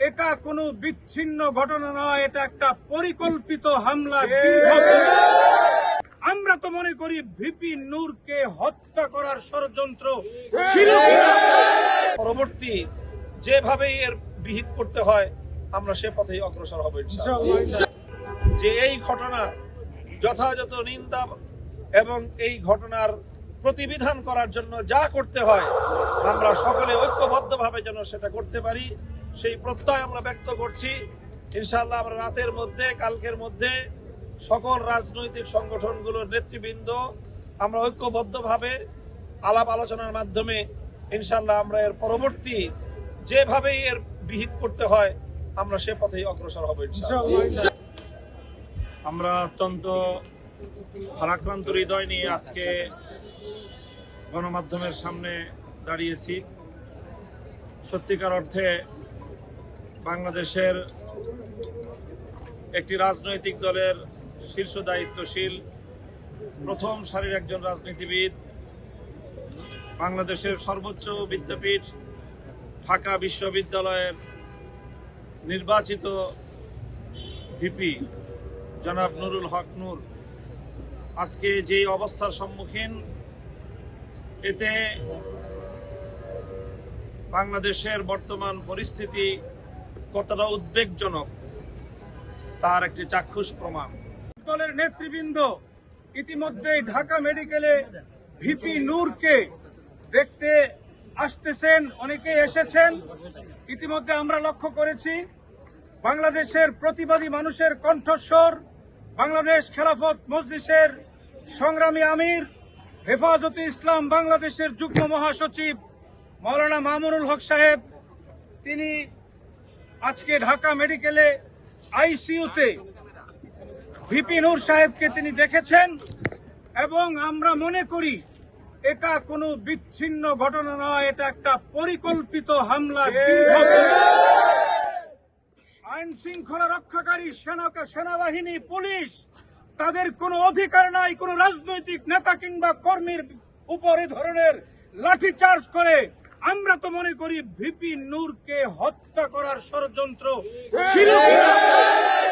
এটা কোনো বিচ্ছিন্ন ঘটনা নয় এটা একটা পরিকল্পিত হামলা আমরা তো মনে করি ভিপি নূরকে হত্যা করার ষড়যন্ত্র ছিল পরবর্তী যেভাবে এর বিহিত করতে হয় আমরা সে পথেই অগ্রসর হব যে এই ঘটনা যথাযথ নিন্দা এবং এই ঘটনার প্রতিবিধান করার জন্য যা করতে হয় আমরা সকলে ঐক্যবদ্ধভাবে যেন সেটা করতে পারি। সেই প্রত্যয় আমরা ব্যক্ত করছি। ইনশাআল্লাহ আমরা রাতের মধ্যে, কালকের মধ্যে সকল রাজনৈতিক সংগঠনগুলোর নেতৃবৃন্দ আমরা ঐক্যবদ্ধভাবে আলাপ আলোচনার মাধ্যমে ইনশাল্লাহ আমরা এর পরবর্তী যেভাবেই এর বিহিত করতে হয়, আমরা সে পথেই অগ্রসর হব আমরা অত্যন্ত ভারাক্রান্ত হৃদয় নিয়ে আজকে গণমাধ্যমের সামনে দাঁড়িয়েছি। সত্যিকার অর্থে বাংলাদেশের একটি রাজনৈতিক দলের শীর্ষ দায়িত্বশীল, প্রথম সারির একজন রাজনীতিবিদ, বাংলাদেশের সর্বোচ্চ বিদ্যাপীঠ, ঢাকা বিশ্ববিদ্যালয়ের নির্বাচিত ভিপি, জনাব নুরুল হক নূর। আজকে যে অবস্থার সম্মুখীন, এতে বাংলাদেশের বর্তমান পরিস্থিতি কতটা উদ্বেগজনক। তার একটি চাক্ষুষ প্রমাণ। দলের নেতৃবৃন্দ ইতিমধ্যে ঢাকা মেডিকেলে ভিপি নূরকে দেখতে আসতেছেন অনেকে এসেছেন। ইতিমধ্যে আমরা লক্ষ্য করেছি, বাংলাদেশের প্রতিবাদী মানুষের কণ্ঠস্বর, বাংলাদেশ খেলাফত মজলিসের সংগ্রামী আমির, হেফাজতে ইসলাম বাংলাদেশের যুগ্ম মহাসচিব মৌলানা মামুনুল হক সাহেব, তিনি আজকে ঢাকা মেডিকেলে আইসিইউতে ভিপি নূর সাহেবকে তিনি দেখেছেন এবং আমরা মনে করি এটা কোনো বিচ্ছিন্ন ঘটনা নয়, এটা একটা পরিকল্পিত হামলা আইন শৃঙ্খলা রক্ষাকারী সেনা, সেনাবাহিনী, পুলিশ, তাদের কোনো অধিকার নাই, কোনো রাজনৈতিক নেতা কিংবা কর্মীর উপরে ধরনের লাঠি চার্জ করে আমরা তো মনে করি ভিপি নূরকে হত্যা করার ষড়যন্ত্র ছিল